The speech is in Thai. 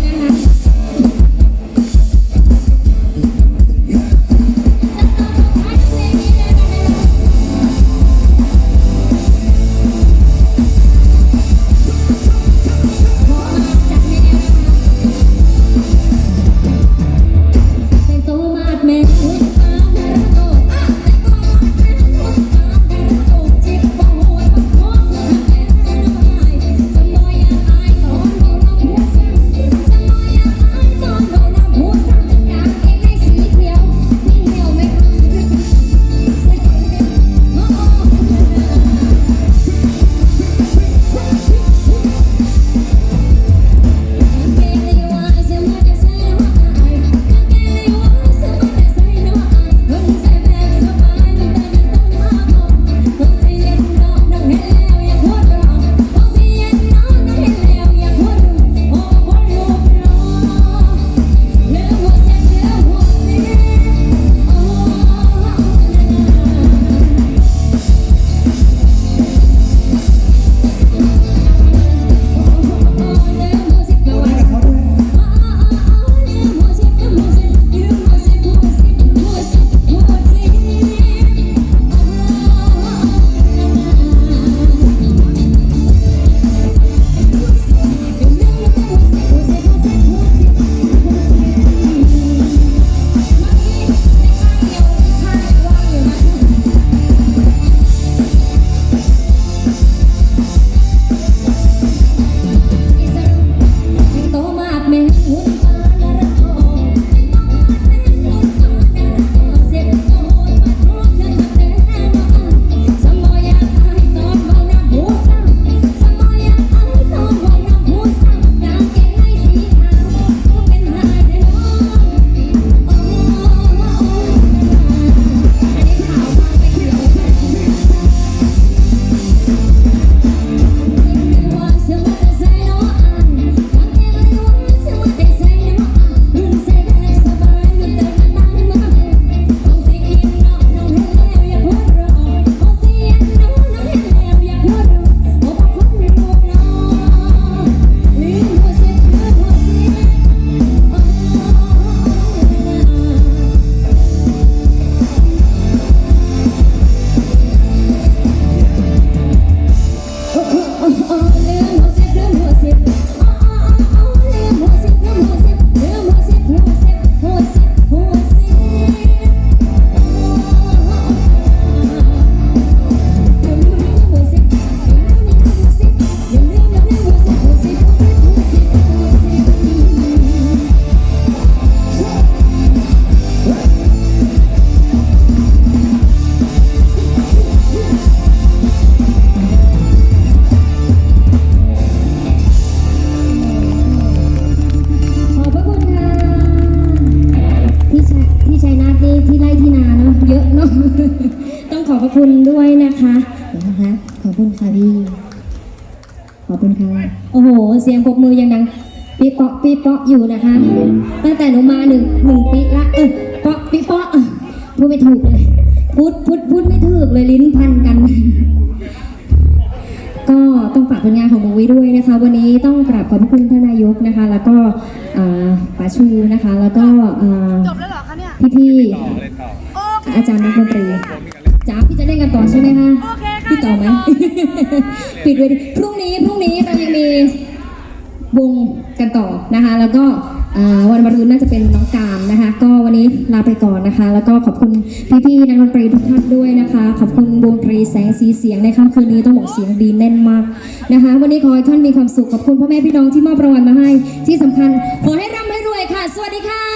น ขอบพระคุณด้วยนะคะเดี๋ยวนะคะ ขอบคุณค่ะพี่ ขอบคุณค่ะ โอ้โห เสียงปรบมือยังดังปีเปาะปีเปาะอยู่นะคะ ตั้งแต่หนูมาหนึ่งหนึ่งปีละเออเปาะปีเปาะเออพูดไม่ถูกเลย พูดพูดพูดไม่ถูกเลยลิ้นพันกัน ก็ต้องฝากผลงานของโบวิด้วยนะคะ วันนี้ต้องกราบขอบพระคุณท่านนายกนะคะ แล้วก็อ่าป๋าชูนะคะ แล้วก็อ่าจบแล้วเหรอคะเนี่ยพี่โอเคๆอาจารย์นักดนตรี จ้าพี่จะเล่นกันต่อใช่ไหมคะโอเคค่ะพี่ต่อไหม ปิดเวทีพรุ่งนี้พรุ่งนี้เรายังมีวงกันต่อนะคะ แล้วก็อ่าวันมะรืนน่าจะเป็นน้องการนะคะ ก็วันนี้ลาไปก่อนนะคะ แล้วก็ขอบคุณพี่ๆนักดนตรีทุกท่านด้วยนะคะ ขอบคุณวงดนตรีแสงสีเสียงในค่ำคืนนี้ต้องบอกเสียงดีแน่นมากนะคะ วันนี้ขอให้ท่านมีความสุขขอบคุณพ่อแม่พี่น้องที่มอบรางวัลมาให้ ที่สำคัญขอให้ร่ำให้รวยค่ะ สวัสดีค่ะ